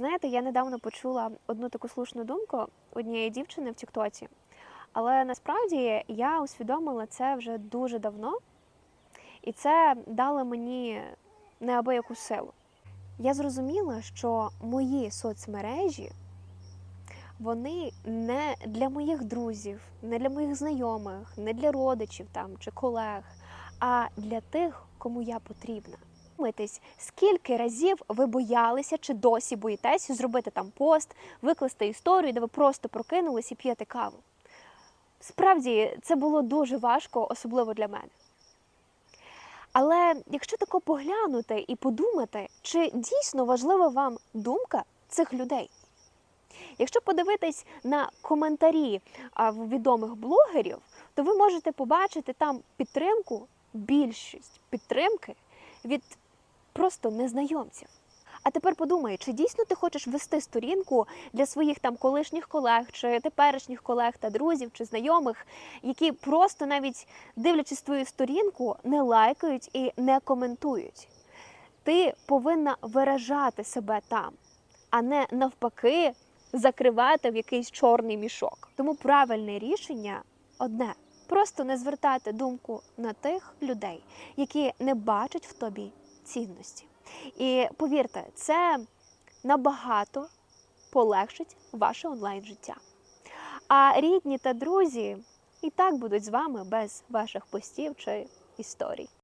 Знаєте, я недавно почула одну таку слушну думку однієї дівчини в Тіктоці, але насправді я усвідомила це вже дуже давно, і це дало мені неабияку силу. Я зрозуміла, що мої соцмережі вони не для моїх друзів, не для моїх знайомих, не для родичів там чи колег, а для тих, кому я потрібна. Думайтесь, скільки разів ви боялися чи досі боїтесь зробити там пост, викласти історію, де ви просто прокинулись і п'єте каву. Справді це було дуже важко, особливо для мене. Але якщо тако поглянути і подумати, чи дійсно важлива вам думка цих людей? Якщо подивитись на коментарі відомих блогерів, то ви можете побачити там підтримку, більшість підтримки від просто незнайомців. А тепер подумай, чи дійсно ти хочеш вести сторінку для своїх там колишніх колег, чи теперішніх колег та друзів, чи знайомих, які просто навіть дивлячись твою сторінку, не лайкають і не коментують. Ти повинна виражати себе там, а не навпаки закривати в якийсь чорний мішок. Тому правильне рішення одне: просто не звертати думку на тих людей, які не бачать в тобі цінності. І повірте, це набагато полегшить ваше онлайн життя. А рідні та друзі і так будуть з вами без ваших постів чи історій.